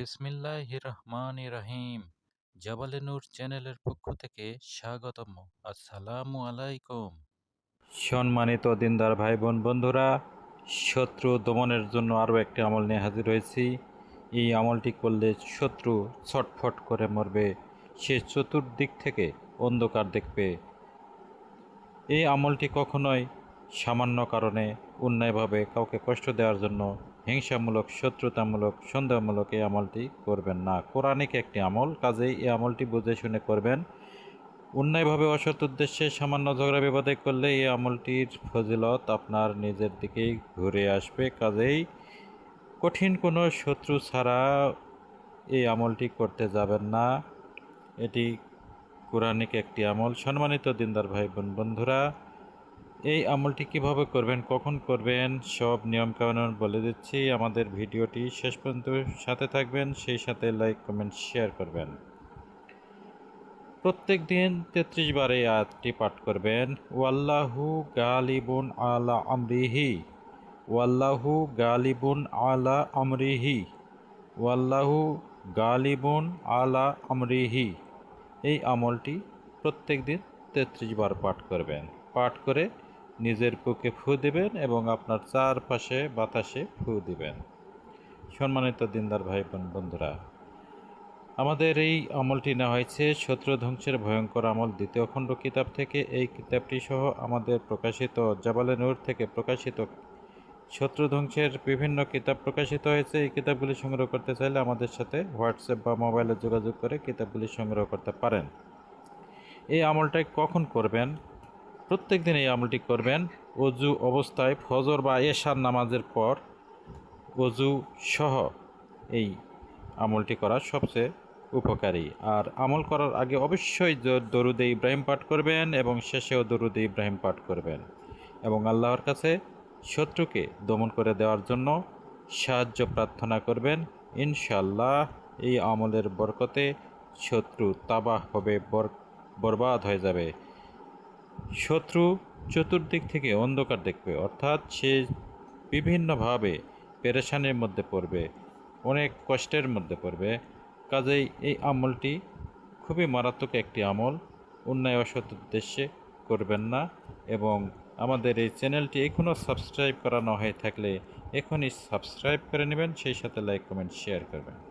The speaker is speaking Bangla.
বিসমিল্লাহ রহমান রহিম জাবালে নূর চ্যানেলের পক্ষ থেকে স্বাগতম। আসসালামু আলাইকুম। সম্মানিত দিনদার ভাই বোন বন্ধুরা, শত্রু দমনের জন্য আরও একটি আমল নিয়ে হাজির হয়েছি। এই আমলটি করলে শত্রু ছটফট করে মরবে, সে চতুর্দিক থেকে অন্ধকার দেখবে। এই আমলটি কখনোই সামান্য কারণে অন্যায়ভাবে কাউকে কষ্ট দেওয়ার জন্য হিংসামূলক, শত্রুতামূলক, সন্দেহমূলক এই আমলটি করবেন না। কোরআনিক একটি আমল, কাজেই এই আমলটি বুঝে শুনে করবেন। অন্যায়ভাবে অসৎ উদ্দেশ্যে সামান্য ঝগড়া বিবাদে করলে এই আমলটির ফজিলত আপনার নিজের দিকেই ঘুরে আসবে। কাজেই কঠিন কোনো শত্রু ছাড়া এই আমলটি করতে যাবেন না। এটি কোরআনিক একটি আমল। সম্মানিত দিনদার ভাই বোন বন্ধুরা এই আমলটি কীভাবে করবেন, কখন করবেন, সব নিয়মকানুন বলে দিচ্ছি। আমাদের ভিডিওটি শেষ পর্যন্ত সাথে থাকবেন, সেই সাথে লাইক, কমেন্ট, শেয়ার করবেন। প্রত্যেক দিন তেত্রিশ বার এই আয়াতটি পাঠ করবেন, ওয়াল্লাহু গালিবুন আলা আমরিহি, ওয়াল্লাহু গালিবুন আলা আমরিহি, ওয়াল্লাহু গালিবুন আলা আমরিহি। এই আমলটি প্রত্যেক দিন তেত্রিশ বার পাঠ করবেন। পাঠ করে নিজের বুকে ফু দিবেন এবং আপনার চারপাশে বাতাসে ফু দিবেন। সম্মানিত দিনদার ভাই বোন বন্ধুরা, আমাদের এই আমলটি নেওয়া হয়েছে শত্রু ধ্বংসের ভয়ঙ্কর আমল দ্বিতীয় খণ্ড কিতাব থেকে। এই কিতাবটি সহ আমাদের প্রকাশিত জাবালে নূর থেকে প্রকাশিত শত্রু ধ্বংসের বিভিন্ন কিতাব প্রকাশিত হয়েছে। এই কিতাবগুলি সংগ্রহ করতে চাইলে আমাদের সাথে হোয়াটসঅ্যাপ বা মোবাইলে যোগাযোগ করে কিতাবগুলি সংগ্রহ করতে পারেন। এই আমলটা কখন করবেন? প্রত্যেক দিন এই আমলটি করবেন। অজু অবস্থায় ফজর বা এশার নামাজের পর অজু সহ এই আমলটি করা সবচেয়ে উপকারী। আর আমল করার আগে অবশ্যই দরুদে ইব্রাহিম পাঠ করবেন এবং শেষেও দরুদে ইব্রাহিম পাঠ করবেন। এবং আল্লাহর কাছে শত্রুকে দমন করে দেওয়ার জন্য সাহায্য প্রার্থনা করবেন। ইনশাল্লাহ এই আমলের বরকতে শত্রু তাবাহ হবে বরবাদ হয়ে যাবে। শত্রু চতুর্দিক থেকে অন্ধকার দেখবে, অর্থাৎ সে বিভিন্নভাবে পেরেশানির মধ্যে পড়বে, অনেক কষ্টের মধ্যে পড়বে। কাজেই এই আমলটি খুবই মারাত্মক একটি আমল অন্যায় অসৎ উদ্দেশ্যে করবেন না এবং আমাদের এই চ্যানেলটি এখনও সাবস্ক্রাইব করা না হয়ে থাকলে এখনই সাবস্ক্রাইব করে নেবেন, সেই সাথে লাইক, কমেন্ট, শেয়ার করবেন।